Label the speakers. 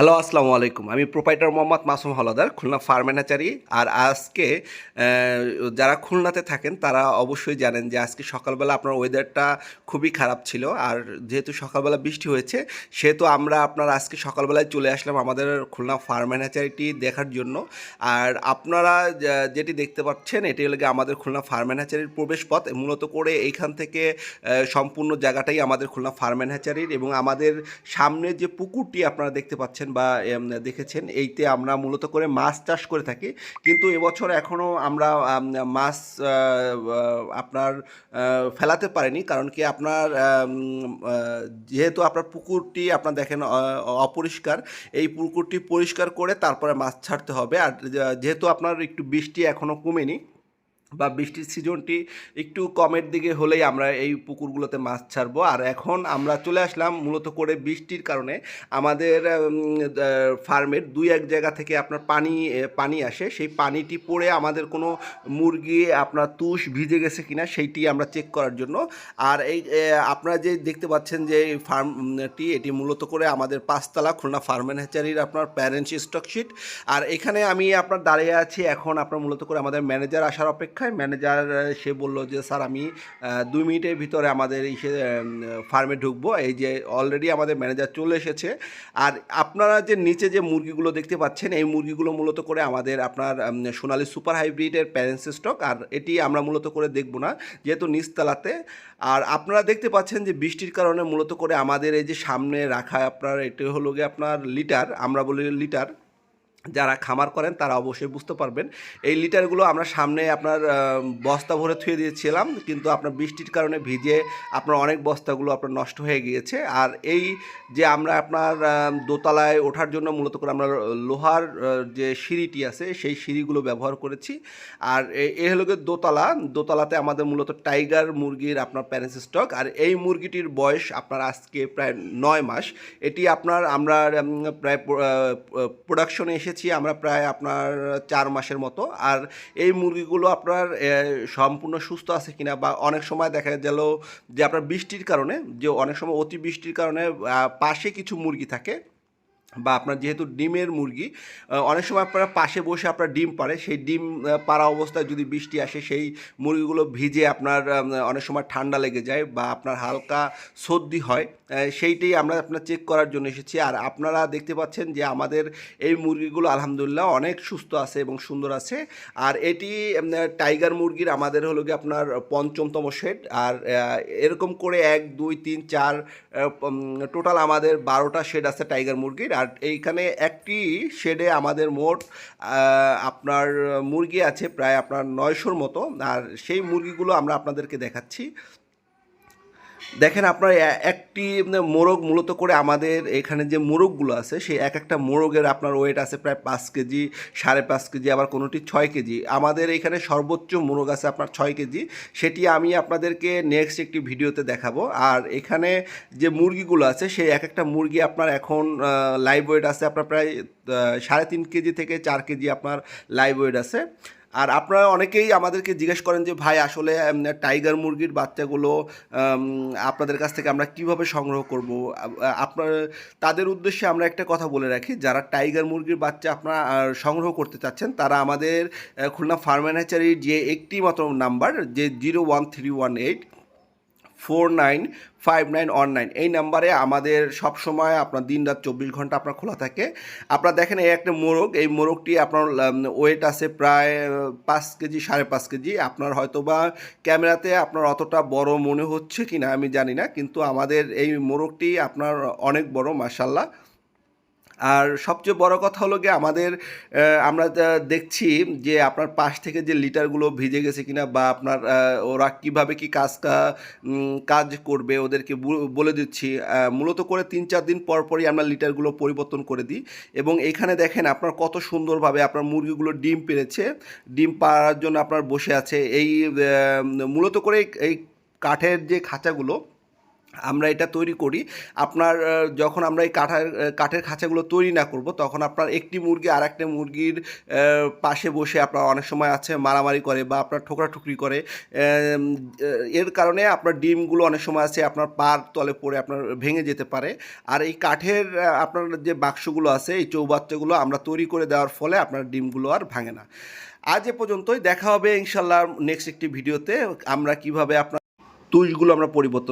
Speaker 1: Hello, আসসালামু আলাইকুম। আমি প্রোপাইটার মোহাম্মদ মাসুম হলাদার, খুলনা ফার্ম ম্যানেজারি। আর আজকে যারা খুলনাতে থাকেন, তারা অবশ্যই জানেন যে আজকে সকালবেলা আপনার ওয়েদারটা খুবই খারাপ ছিল। আর যেহেতু সকালবেলা বৃষ্টি হয়েছে, সেহেতু আমরা আপনার আজকে সকালবেলায় চলে আসলাম আমাদের খুলনা ফার্ম ম্যানেজারিটি দেখার জন্য। আর আপনারা যেটি দেখতে পাচ্ছেন, এটি হলো আমাদের খুলনা ফার্ম ম্যানেজারির প্রবেশপথ। মূলত করে এইখান থেকে সম্পূর্ণ জায়গাটাই আমাদের খুলনা ফার্ম ম্যানেজারির এবং আমাদের সামনে যে পুকুরটি আপনারা দেখতে পাচ্ছেন বা দেখেছেন, এইতে আমরা মূলত করে মাছ চাষ করে থাকি। কিন্তু এবছর এখনও আমরা মাছ আপনার ফেলাতে পারিনি। কারণ কি আপনার যেহেতু আপনার পুকুরটি আপনার দেখেন অপরিষ্কার, এই পুকুরটি পরিষ্কার করে তারপরে মাছ ছাড়তে হবে। আর যেহেতু আপনার একটু বৃষ্টি এখনও কমেনি বা বৃষ্টির সিজনটি একটু কমের দিকে হলেই আমরা এই পুকুরগুলোতে মাছ ছাড়বো। আর এখন আমরা চলে আসলাম মূলত করে বৃষ্টির কারণে। আমাদের ফার্মের দুই এক জায়গা থেকে আপনার পানি পানি আসে। সেই পানিটি পড়ে আমাদের কোনো মুরগি, আপনার তুষ ভিজে গেছে কিনা সেইটি আমরা চেক করার জন্য। আর এই আপনারা যে দেখতে পাচ্ছেন যে এই ফার্মটি, এটি মূলত করে আমাদের পাঁচতলা খুলনা ফার্মেন হ্যাচারির আপনার প্যারেন্টস স্টকশিট আর এখানে আমি আপনার দাঁড়িয়ে আছি। এখন আপনার মূলত করে আমাদের ম্যানেজার আসার অপেক্ষায় ম্যানেজার সে বলল যে, স্যার, আমি দুই মিনিটের ভিতরে আমাদের এই সে ফার্মে ঢুকবো। এই যে অলরেডি আমাদের ম্যানেজার চলে এসেছে। আর আপনারা যে নিচে যে মুরগিগুলো দেখতে পাচ্ছেন, এই মুরগিগুলো মূলত করে আমাদের আপনার সোনালি সুপার হাইব্রিডের প্যারেন্টস স্টক আর এটি আমরা মূলত করে দেখব না, যেহেতু নিচতলাতে। আর আপনারা দেখতে পাচ্ছেন যে, বৃষ্টির কারণে মূলত করে আমাদের এই যে সামনে রাখা আপনার, এটি হলো গিয়ে আপনার লিটার আমরা বলি লিটার যারা খামার করেন, তারা অবশ্যই বুঝতে পারবেন। এই লিটারগুলো আমরা সামনে আপনার বস্তা ভরে থুয়ে দিয়েছিলাম, কিন্তু আপনার বৃষ্টির কারণে ভিজে আপনার অনেক বস্তাগুলো আপনার নষ্ট হয়ে গিয়েছে। আর এই যে আমরা আপনার দোতলায় ওঠার জন্য মূলত করে আমরা লোহার যে সিঁড়িটি আছে, সেই সিঁড়িগুলো ব্যবহার করেছি। আর এ- হলো দোতলা। দোতলাতে আমাদের মূলত টাইগার মুরগির আপনার প্যারেন্স স্টক। আর এই মুরগিটির বয়স আপনার আজকে প্রায় নয় মাস। এটি আপনার আমরা প্রায় প্রোডাকশনে এসেছি আমরা প্রায় আপনার চার মাসের মতো। আর এই মুরগিগুলো আপনার সম্পূর্ণ সুস্থ আছে কিনা বা অনেক সময় দেখা গেল যে আপনার বৃষ্টির কারণে, যে অনেক সময় অতি বৃষ্টির কারণে পাশে কিছু মুরগি থাকে বা আপনার যেহেতু ডিমের মুরগি অনেক সময় আপনারা পাশে বসে আপনার ডিম পারে সেই ডিম পাড়া অবস্থায় যদি বৃষ্টি আসে, সেই মুরগিগুলো ভিজে আপনার অনেক সময় ঠান্ডা লেগে যায় বা আপনার হালকা সর্দি হয়। সেইটাই আমরা আপনার চেক করার জন্য এসেছি। আর আপনারা দেখতে পাচ্ছেন যে আমাদের এই মুরগিগুলো আলহামদুলিল্লাহ অনেক সুস্থ আছে এবং সুন্দর আছে। আর এটি টাইগার মুরগির আমাদের হলো গিয়ে আপনার পঞ্চমতম শেড আর এরকম করে এক, দুই, তিন, চার টোটাল আমাদের বারোটা শেড আছে টাইগার মুরগির। আর এইখানে একটি শেডে আমাদের মোট আপনার মুরগি আছে প্রায় আপনার নয়শোর মতো। আর সেই মুরগিগুলো আমরা আপনাদেরকে দেখাচ্ছি। দেখেন আপনার একটি মোরগ মূলত করে আমাদের এখানে যে মোরগগুলো আছে, সেই এক একটা মোরগের আপনার ওয়েট আছে প্রায় পাঁচ কেজি, সাড়ে পাঁচ কেজি, আবার কোনোটি ছয় কেজি। আমাদের এখানে সর্বোচ্চ মোরগ আছে আপনার ছয় কেজি। সেটি আমি আপনাদেরকে নেক্সট একটি ভিডিওতে দেখাবো। আর এখানে যে মুরগিগুলো আছে, সেই এক একটা মুরগি আপনার এখন লাইভ ওয়েট আছে আপনার প্রায় সাড়ে তিন কেজি থেকে চার কেজি আপনার লাইভ ওয়েট আছে। আর আপনারা অনেকেই আমাদেরকে জিজ্ঞেস করেন যে, ভাই, আসলে টাইগার মুরগির বাচ্চাগুলো আপনাদের কাছ থেকে আমরা কীভাবে সংগ্রহ করব? আপনার, তাদের উদ্দেশ্যে আমরা একটা কথা বলে রাখি, যারা টাইগার মুরগির বাচ্চা আপনারা সংগ্রহ করতে চাচ্ছেন, তারা আমাদের খুলনা ফার্মেনাচারির যে একটি মাত্র নাম্বার, যে zero one three one eight four nine five nine one nine. এই নাম্বারে আমাদের সব সময় আপনার দিন রাত চব্বিশ ঘণ্টা আপনার খোলা থাকে। আপনার দেখেন এই একটা মোরগ, এই মোরগটি আপনার ওয়েট আছে প্রায় পাঁচ কেজি, সাড়ে পাঁচ কেজি। আপনার হয়তো বা ক্যামেরাতে আপনার অতটা বড় মনে হচ্ছে কি না আমি জানি না, কিন্তু আমাদের এই মোরগটি আপনার অনেক বড় মাসাল্লাহ আর সবচেয়ে বড় কথা হলো গিয়ে আমাদের আমরা দেখছি যে আপনার পাশ থেকে যে লিটারগুলো ভিজে গেছে কিনা বা আপনার ওরা কীভাবে কি কাজ কাজ করবে ওদেরকে বলে দিচ্ছি। মূলত করে তিন চার দিন পর পরই আমরা লিটারগুলো পরিবর্তন করে দিই এবং এখানে দেখেন আপনার কত সুন্দরভাবে আপনার মুরগিগুলো ডিম পেরেছে। ডিম পাড়ার জন্য আপনার বসে আছে। এই মূলত করে এই কাঠের যে খাঁচাগুলো আমরা এটা তৈরি করি, আপনার যখন আমরা এই কাঠের কাঠের খাঁচাগুলো তৈরি না করব, তখন আপনার একটি মুরগি আর একটা মুরগির পাশে বসে আপনার অনেক সময় আছে মারামারি করে বা আপনার ঠোকরাঠুকরি করে এর কারণে আপনার ডিমগুলো অনেক সময় আছে আপনার পার তলে পড়ে আপনার ভেঙে যেতে পারে। আর এই কাঠের আপনার যে বাক্সগুলো আছে, এই চৌবাচ্চাগুলো আমরা তৈরি করে দেওয়ার ফলে আপনার ডিমগুলো আর ভাঙে না। আজ এ পর্যন্তই, দেখা হবে ইনশাল্লাহ নেক্সট একটি ভিডিওতে, আমরা কীভাবে আপনার তুষগুলো আমরা পরিবর্তন